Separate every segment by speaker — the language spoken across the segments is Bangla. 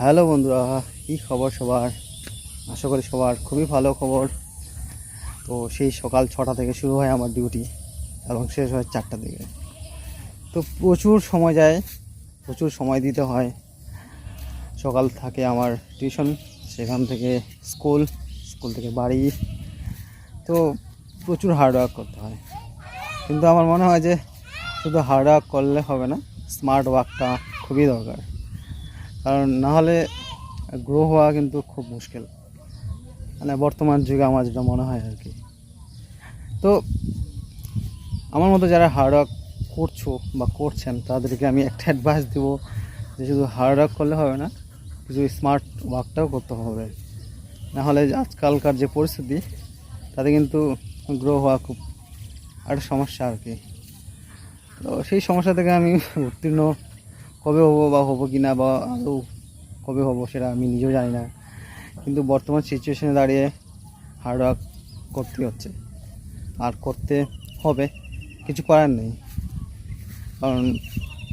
Speaker 1: হ্যালো বন্ধুরা, কী খবর সবার? আশা করি সবার খুবই ভালো খবর। তো সেই সকাল ছটা থেকে শুরু হয় আমার ডিউটি এবং শেষ হয় চারটা থেকে তো প্রচুর সময় যায়, প্রচুর সময় দিতে হয়। সকাল থাকে আমার টিউশন সেখান থেকে স্কুল স্কুল থেকে বাড়ি। তো প্রচুর হার্ডওয়ার্ক করতে হয়। কিন্তু আমার মনে হয় যে শুধু হার্ডওয়ার্ক করলে হবে না স্মার্ট ওয়ার্কটা খুবই দরকার। কারণ না হলে গ্রো হওয়া কিন্তু খুব মুশকিল। মানে বর্তমান যুগে আমার যেটা মনে হয় আর কি। তো আমার মতো যারা হার্ডওয়ার্ক করছ বা করছেন, তাদেরকে আমি একটা অ্যাডভাইস দেবো যে শুধু হার্ডওয়ার্ক করলে হবে না, কিছু স্মার্ট ওয়ার্কটাও করতে হবে। না হলে আজকালকার যে পরিস্থিতি, তাতে কিন্তু গ্রো হওয়া খুব একটা সমস্যা আর কি। তো সেই সমস্যা থেকে আমি উত্তীর্ণ কবে হব বা হব কি না বা আদৌ কবে হব সেটা আমি নিজেও জানি না। কিন্তু বর্তমান সিচুয়েশনে দাঁড়িয়ে হার্ডওয়ার্ক করতে হচ্ছে। আর করতে হবে, কিছু করার নেই। কারণ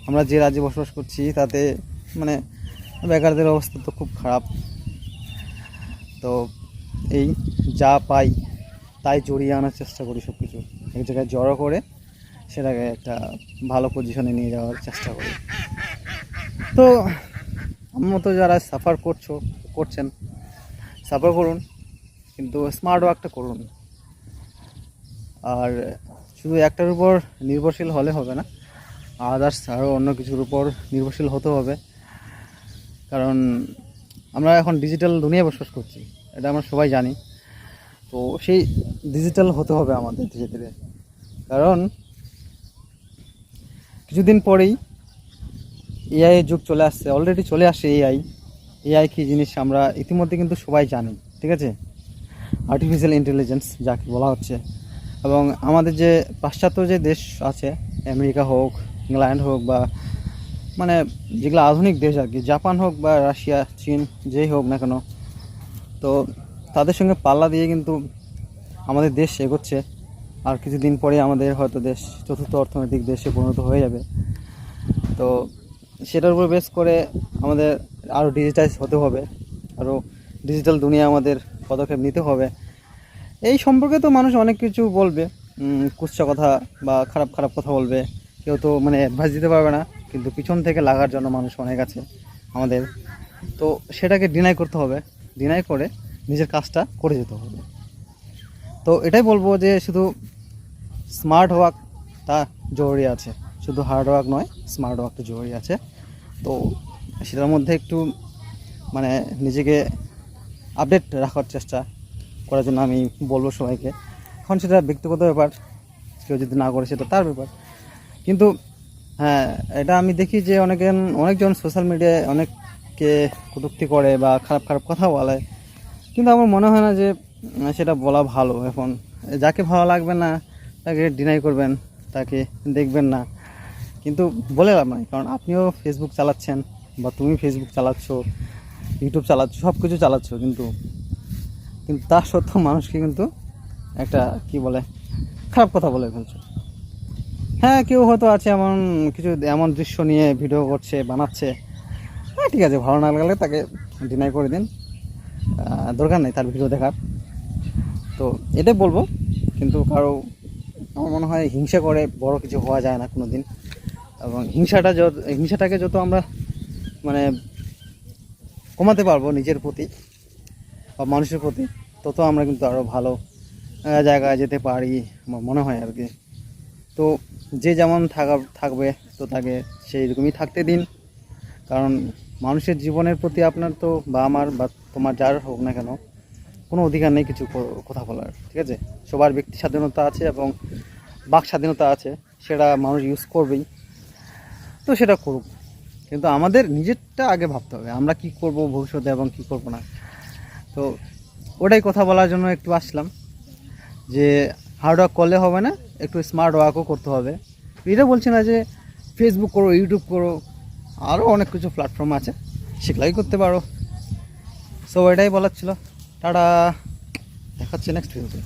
Speaker 1: আমরা যে রাজ্যে বসবাস করছি তাতে মানে বেকারদের অবস্থা তো খুব খারাপ। তো এই যা পাই তাই জড়িয়ে আনার চেষ্টা করি সব কিছু এক জায়গায় জড়ো করে সেটাকে একটা ভালো পজিশনে নিয়ে যাওয়ার চেষ্টা করি। তো আমার মতো যারা সাফার করছ, করছেন সাফার করুন, কিন্তু স্মার্ট ওয়ার্কটা করুন। আর শুধু একটার উপর নির্ভরশীল হলে হবে না আদার্স আরও অন্য কিছুর উপর নির্ভরশীল হতে হবে। কারণ আমরা এখন ডিজিটাল দুনিয়ায় বসবাস করছি, এটা আমরা সবাই জানি। তো সেই ডিজিটাল হতে হবে আমাদের ধীরে ধীরে। কারণ কিছুদিন পরেই এআই যুগ চলে আসছে অলরেডি চলে আসছে এআই এআই কী জিনিস আমরা ইতিমধ্যে কিন্তু সবাই জানি, ঠিক আছে? আর্টিফিশিয়াল ইন্টেলিজেন্স যাকে বলা হচ্ছে। এবং আমাদের যে পাশ্চাত্য যে দেশ আছে, আমেরিকা হোক, ইংল্যান্ড হোক বা মানে যেগুলো আধুনিক দেশ আর কি, জাপান হোক বা রাশিয়া, চীন, যেই হোক না কেন, তো তাদের সঙ্গে পাল্লা দিয়ে কিন্তু আমাদের দেশ এগোচ্ছে। আর কিছুদিন পরে আমাদের হয়তো দেশ, চতুর্থ অর্থনৈতিক দেশে পরিণত হয়ে যাবে। তো সেটার উপর বেস করে আমাদের আরও ডিজিটাইজ হতে হবে আরও ডিজিটাল দুনিয়া আমাদের পদক্ষেপ নিতে হবে। এই সম্পর্কে তো মানুষ অনেক কিছু বলবে কুৎসা কথা বা খারাপ খারাপ কথা বলবে, কেউ তো মানে অ্যাডভাইস দিতে পারবে না, কিন্তু পিছন থেকে লাগার জন্য মানুষ অনেক আছে আমাদের। তো সেটাকে ডিনাই করতে হবে ডিনাই করে নিজের কাজটা করে যেতে হবে। তো এটাই বলব যে শুধু স্মার্ট ওয়ার্ক তা জরুরি আছে, শুধু হার্ড ওয়ার্ক নয় স্মার্ট ওয়ার্কটা জরুরি আছে। তো সেটার মধ্যে একটু মানে নিজেকে আপডেট রাখার চেষ্টা করার জন্য আমি বলব সবাইকে। এখন সেটা ব্যক্তিগত ব্যাপার, কেউ যদি না করে সেটা তার ব্যাপার। কিন্তু হ্যাঁ এটা আমি দেখি যে অনেকে, অনেকজন সোশ্যাল মিডিয়ায় অনেককে কটূক্তি করে বা খারাপ খারাপ কথা বলে। কিন্তু আমার মনে হয় না যে, সেটা বলা ভালো। এখন যাকে ভালো লাগবে না, তাকে ডিনাই করবেন, তাকে দেখবেন না। কিন্তু বলে লাভ নাই, কারণ আপনিও ফেসবুক চালাচ্ছেন বা তুমি ফেসবুক চালাচ্ছ ইউটিউব চালাচ্ছ সব কিছু চালাচ্ছ কিন্তু কিন্তু তা সত্ত্বেও মানুষকে কিন্তু একটা কি বলে, খারাপ কথা বলে ফেলছো। হ্যাঁ কেউ হয়তো আছে এমন কিছু, এমন দৃশ্য নিয়ে ভিডিও করছে, বানাচ্ছে। হ্যাঁ ঠিক আছে, ভালো না লাগলে তাকে ডিনাই করে দিন। দরকার নেই তার ভিডিও দেখার। তো এটাই বলব, কিন্তু কারও, আমার মনে হয় হিংসা করে বড় কিছু হওয়া যায় না কোনো দিন এবং হিংসাটা যত হিংসাটাকে যত আমরা মানে কমাতে পারব নিজের প্রতি বা মানুষের প্রতি, তত আমরা কিন্তু আরও ভালো জায়গায় যেতে পারি আমার মনে হয় আর কি। তো যে যেমন থাকা থাকবে, তো তাকে সেই রকমই থাকতে দিন। কারণ মানুষের জীবনের প্রতি আপনার তো বা আমার বা তোমার যার হোক না কেন, কোনো অধিকার নেই কিছু কথা বলার, ঠিক আছে? সবার ব্যক্তি স্বাধীনতা আছে এবং বাক স্বাধীনতা আছে, সেটা মানুষ ইউজ করবেই। তো সেটা করুক। কিন্তু আমাদের নিজেরটা আগে ভাবতে হবে, আমরা কি করব ভবিষ্যতে এবং কি করব না। তো ওটাই কথা বলার জন্য একটু আসলাম যে হার্ড ওয়ার্ক করলে হবে না, একটু স্মার্ট ওয়ার্কও করতে হবে। এটা বলছি না যে ফেসবুক করো ইউটিউব করো আরও অনেক কিছু প্ল্যাটফর্ম আছে, সেগুলাই করতে পারো। সো এটাই বলার ছিল। টাটা! দেখাচ্ছে নেক্সট ভিডিওতে